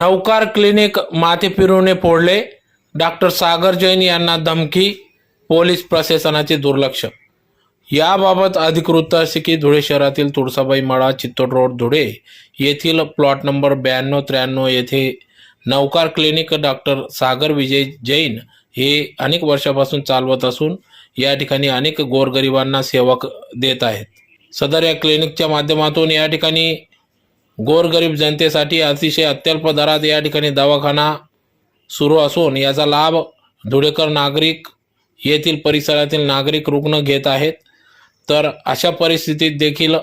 नौकार clinic माथे फोडले. Doctor Sagar Jain यांना धमकी पोलीस प्रशासनाचे दुर्लक्ष. याबाबत अधिकृत असे की धुळे शहरातील तुळसाबाई मळा चित्तोड रोड धुळे येथील प्लॉट नंबर ब्याण्णव त्र्याण्णव येथे नौकार क्लिनिक डॉक्टर सागर विजय जैन हे अनेक वर्षापासून चालवत असून या ठिकाणी अनेक गोरगरिबांना सेवा देत आहेत. सदर या क्लिनिकच्या माध्यमातून या ठिकाणी गोरगरीब जनतेसाठी अतिशय अत्यल्प दरात या ठिकाणी दवाखाना सुरू असून याचा लाभ धुळेकर नागरिक येथील परिसरातील नागरिक रुग्ण घेत आहेत. तर अशा परिस्थितीत देखील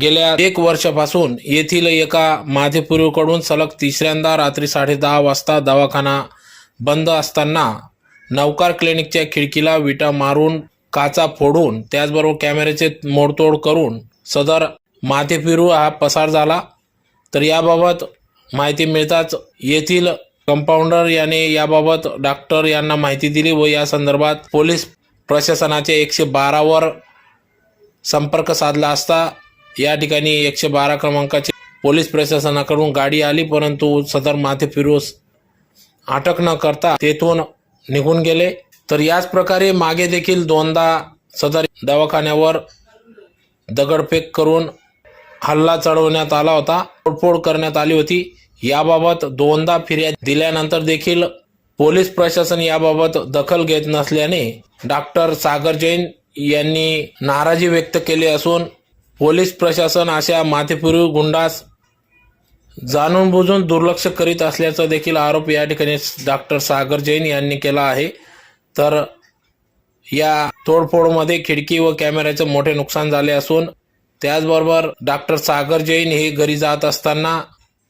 गेल्या एक वर्षापासून येथील एका माधेपुरीकडून सलग तिसऱ्यांदा रात्री साडेदहा वाजता दवाखाना बंद असताना नौकार क्लिनिकच्या खिडकीला विटा मारून काचा फोडून त्याचबरोबर कॅमेऱ्याचे मोडतोड करून सदर माथेफिरू हा पसार झाला. तर याबाबत माहिती मिळताच येथील कंपाऊंडर याने याबाबत डॉक्टर यांना माहिती दिली व या संदर्भात पोलीस प्रशासनाचे एकशे बारावर संपर्क साधला असता या ठिकाणी एकशे बारा क्रमांकाचे पोलीस प्रशासनाकडून गाडी आली परंतु सदर माथे फिरूस अटक न करता तेथून निघून गेले. तर याच प्रकारे मागे देखील दोनदा सदर दवाखान्यावर दगडफेक करून हल्ला चढवण्यात आला होता. तोडफोड करण्यात आली होती. याबाबत दोनदा फिर्याद दिल्यानंतर देखील पोलीस प्रशासन याबाबत दखल घेत नसल्याने डॉक्टर सागर जैन यांनी नाराजी व्यक्त केली असून पोलीस प्रशासन अशा माथेपुरी गुंडास जाणून बुजून दुर्लक्ष करीत असल्याचा देखील आरोप या ठिकाणी डॉक्टर सागर जैन यांनी केला आहे. तर या तोडफोडमध्ये खिडकी व कॅमेऱ्याचे मोठे नुकसान झाले असून त्याचबरोबर डॉक्टर सागर जैन हे घरी जात असताना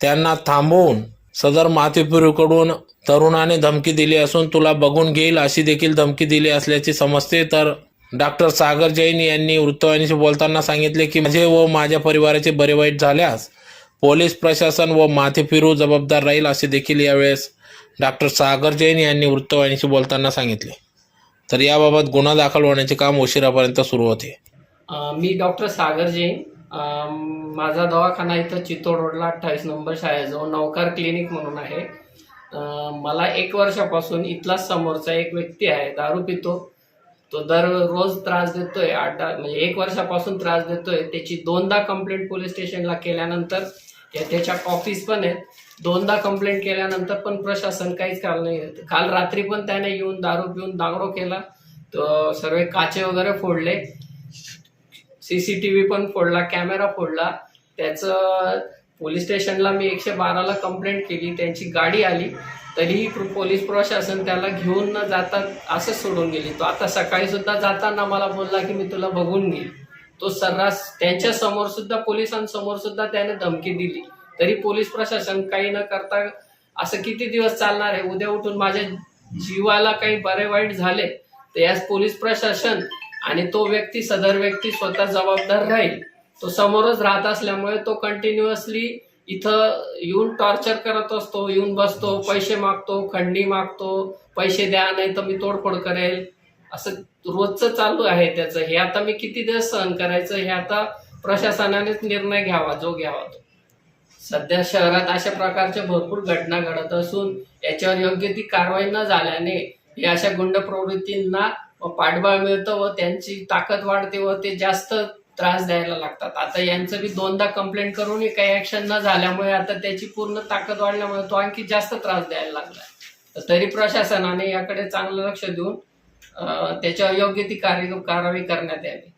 त्यांना थांबवून सदर माथेफिरूकडून तरुणाने धमकी दिली असून तुला बघून घेईल अशी देखील धमकी दिली असल्याचे समजते. तर डॉक्टर सागर जैन यांनी वृत्तवाहिनीशी बोलताना सांगितले की माझे व माझ्या परिवाराचे बरे वाईट झाल्यास पोलीस प्रशासन व माथेफिरू जबाबदार राहील असे देखील यावेळेस डॉक्टर सागर जैन यांनी वृत्तवाहिनीशी बोलताना सांगितले. तर याबाबत गुन्हा दाखल होण्याचे काम उशिरापर्यंत सुरू होते. मी डॉक्टर सागर जैन. माझा दवाखाना इथं चित्तोड रोडला अठ्ठावीस नंबर शाळेजवळ नौकार क्लिनिक म्हणून आहे. मला एक वर्षापासून इथलाच समोरचा एक व्यक्ती आहे दारू पितो. तो दररोज त्रास देतोय आठ म्हणजे एक वर्षापासून त्रास देतोय. त्याची दोनदा कंप्लेंट पोलीस स्टेशनला केल्यानंतर त्या- त्याच्या ऑफिस पण आहेत. दोनदा कंप्लेंट केल्यानंतर पण प्रशासन काहीच काल नाही काल रात्री पण त्याने येऊन दारू पिऊन दांगरो केला. तर सर्व काचे वगैरे फोडले. सीसीटीव्ही पण फोडला कॅमेरा फोडला. त्याचं पोलीस स्टेशनला मी एकशे बाराला कंप्लेंट केली. त्यांची गाडी आली. तरीही पोलीस प्रशासन त्याला घेऊन न जाता असंच सोडून गेली. तो आता सकाळी सुद्धा जाताना मला बोलला की मी तुला बघून घेईल. तो सर्रास त्यांच्यासमोर सुद्धा पोलिसांसमोर सुद्धा त्याने धमकी दिली. तरी पोलीस प्रशासन काही न करता असं किती दिवस चालणार आहे? उद्या उठून माझ्या जीवाला काही बरे वाईट झाले? तर यास पोलीस प्रशासन आणि तो व्यक्ती सदर व्यक्ती स्वतः जबाबदार राहील. तो समोरच राहत असल्यामुळे तो कंटिन्युअसली इथं येऊन टॉर्चर करत असतो येऊन बसतो पैसे मागतो खंडी मागतो पैसे द्या नाही तर मी तोडफोड करेल. असं रोजचं चालू आहे त्याचं. हे आता मी किती दिवस सहन करायचं हे आता प्रशासनानेच निर्णय घ्यावा जो घ्यावा तो. सध्या शहरात अशा प्रकारच्या भरपूर घटना घडत असून याच्यावर योग्य ती कारवाई न झाल्याने हे अशा गुंड प्रवृत्तींना पाठबळ मिळतं व त्यांची ताकद वाढते व ते जास्त त्रास द्यायला लागतात. आता यांचं बी दोनदा कंप्लेंट करूनही काही ऍक्शन न झाल्यामुळे आता त्याची पूर्ण ताकद वाढल्यामुळे तो आणखी जास्त त्रास द्यायला लागला तर तरी प्रशासनाने याकडे चांगलं लक्ष देऊन अं, त्याच्यावर योग्य ती कार्य कारवाई करण्यात यावी.